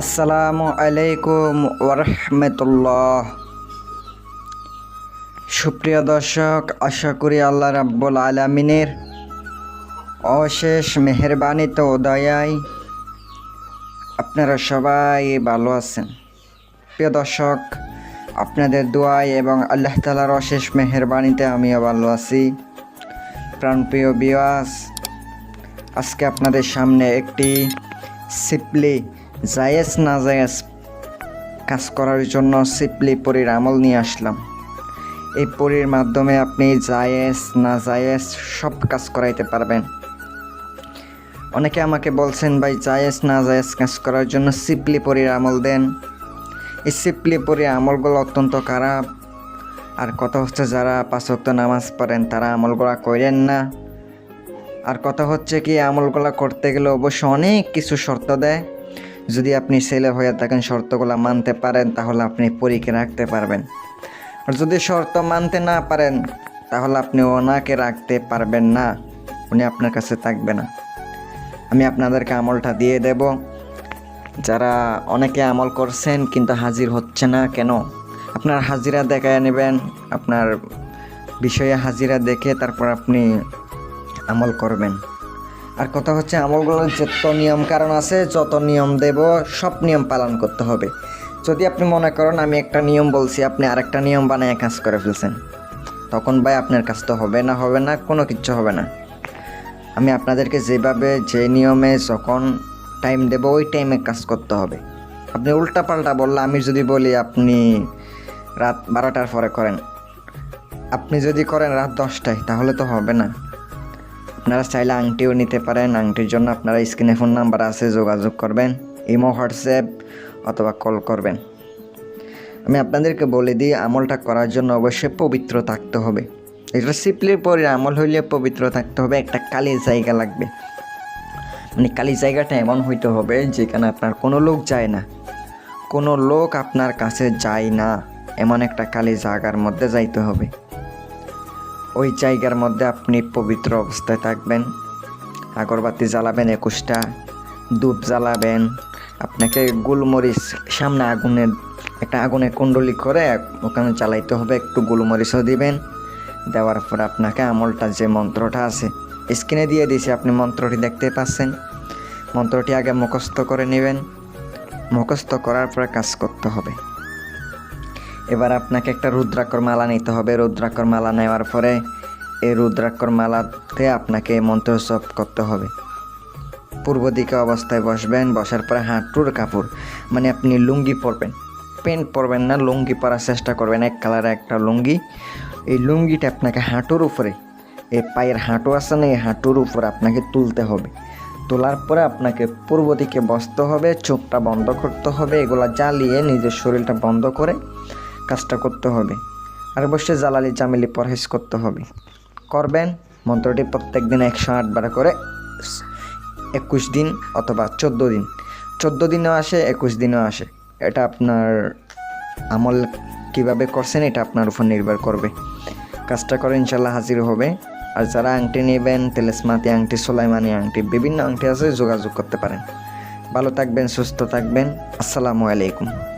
আসসালামু আলাইকুম ওরহমতুল্লাহ সুপ্রিয় দর্শক, আশা করি আল্লাহ রাব্বুল আলমিনের অশেষ মেহরবানিতে দয়ায় আপনারা সবাই ভালো আছেন। প্রিয় দর্শক, আপনাদের দোয়ায় এবং আল্লাহ তালার অশেষ মেহরবানিতে আমিও ভালো আছি। প্রাণপ্রিয় বিয়াস আজকে আপনাদের সামনে একটি সিপলি জায়েজ না জায়েজ কাজ করার জন্য সিপলি পরীর আমল নিয়ে আসলাম। এই পরীর মাধ্যমে আপনি জায়েজ, না জায়েজ সব কাজ করাইতে পারবেন। অনেকে আমাকে বলছেন, ভাই, জায়েজ, না জায়েজ কাজ করার জন্য সিপলি পরীর আমল দেন। এই সিপলি পরীর আমলগুলো অত্যন্ত খারাপ। আর কথা হচ্ছে, যারা পাঁচক্ত নামাজ পড়েন, তারা আমলগুলা করেন না। আর কথা হচ্ছে কি, আমলগুলা করতে গেলে অবশ্য অনেক কিছু শর্ত দেয়। যদি আপনি ছেলে হয়ে থাকেন, শর্তগুলো মানতে পারেন, তাহলে আপনি পরীক্ষা রাখতে পারবেন। আর যদি শর্ত মানতে না পারেন, তাহলে আপনি ওনাকে রাখতে পারবেন না। উনি আপনার কাছে থাকবে না। আমি আপনাদেরকে আমলটা দিয়ে দেব। যারা অনেকে আমল করছেন, কিন্তু হাজির হচ্ছে না, কেন? আপনার হাজিরা দেখায় নেবেন, আপনার বিষয়ে হাজিরা দেখে তারপর আপনি আমল করবেন। আর কথা হচ্ছে আমলগুলোর যত নিয়ম কারণ আছে, যত নিয়ম দেব, সব নিয়ম পালন করতে হবে। যদি আপনি মনে করেন আমি একটা নিয়ম বলছি, আপনি আরেকটা নিয়ম বানায় কাজ করে ফেলছেন, তখন ভাই আপনার কাজ তো হবে না হবে না, কোনো কিচ্ছু হবে না। আমি আপনাদেরকে যেভাবে যে নিয়মে যখন টাইম দেব, ওই টাইমে কাজ করতে হবে। আপনি উল্টা পাল্টা বললে, আমি যদি বলি আপনি রাত বারোটার পরে করেন, আপনি যদি করেন রাত দশটায়, তাহলে তো হবে না। আপনারা চাইলে আংটিও নিতে পারেন। আংটির জন্য আপনারা স্ক্রিনে ফোন নাম্বার আছে, যোগাযোগ করবেন, ইমো, হোয়াটসঅ্যাপ অথবা কল করবেন। আমি আপনাদেরকে বলে দিই, আমলটা করার জন্য অবশ্যই পবিত্র থাকতে হবে। এটা সিপলির পরে আমল হইলে পবিত্র থাকতে হবে, একটা কালি জায়গা লাগবে। মানে কালি জায়গাটা এমন হইতে হবে যেখানে আপনার কোনো লোক যায় না। কোনো লোক আপনার কাছে যায় না, এমন একটা কালি জায়গার মধ্যে যাইতে হবে। ওই জায়গার মধ্যে আপনি পবিত্র অবস্থায় থাকবেন। আগরবাতি জ্বালাবেন একুশটা, ধূপ জ্বালাবেন। আপনাকে গোলমরিচ, সামনে আগুনের, একটা আগুনে কুণ্ডলি করে ওখানে জ্বালাইতে হবে, একটু গোলমরিচও দিবেন। দেওয়ার পর আপনাকে আমলটা যে মন্ত্রটা আছে, স্ক্রিনে দিয়ে দিয়েছি, আপনি মন্ত্রটি দেখতে পাচ্ছেন। মন্ত্রটি আগে মুখস্থ করে নেবেন। মুখস্থ করার পরে কাজ করতে হবে। এবার আপনাকে একটা রুদ্রাক্ষর মালা নিতে হবে। রুদ্রাক্ষর মালা নেওয়ার পরে এই রুদ্রাক্ষর মালাতে আপনাকে মন্ত্র জপ করতে হবে। পূর্ব দিকে অবস্থায় বসবেন, বসার পরে হাঁটুর কাপড় মানে আপনি লুঙ্গি পরবেন। প্যান্ট পরবেন না, লুঙ্গি পরার চেষ্টা করবেন, এক কালারের একটা লুঙ্গি। এই লুঙ্গিটা আপনাকে হাঁটুর উপরে এই পায়ের হাঁটু আছে না, এই হাঁটুর উপরে আপনাকে তুলতে হবে। তোলার পরে আপনাকে পূর্ব দিকে বসতে হবে, চোখটা বন্ধ করতে হবে, এগুলা জ্বালিয়ে নিজের শরীরটা বন্ধ করে কাজটা করতে হবে। আর অবশ্যই জ্বালালি জামিলি পরহেজ করতে হবে। করবেন? মন্ত্রটি প্রত্যেক দিন একশো আটবার করে একুশ দিন অথবা চোদ্দ দিন। চোদ্দ দিনও আসে, একুশ দিনও আসে। এটা আপনার আমল কীভাবে করছেন এটা আপনার উপর নির্ভর করবে। কাজটা করে ইনশাল্লাহ হাজির হবে। আর যারা আংটি নেবেন, তেলেসমাতি আংটি, সোলাইমানি আংটি, বিভিন্ন আংটি আছে, যোগাযোগ করতে পারেন। ভালো থাকবেন, সুস্থ থাকবেন। আসসালামু আলাইকুম।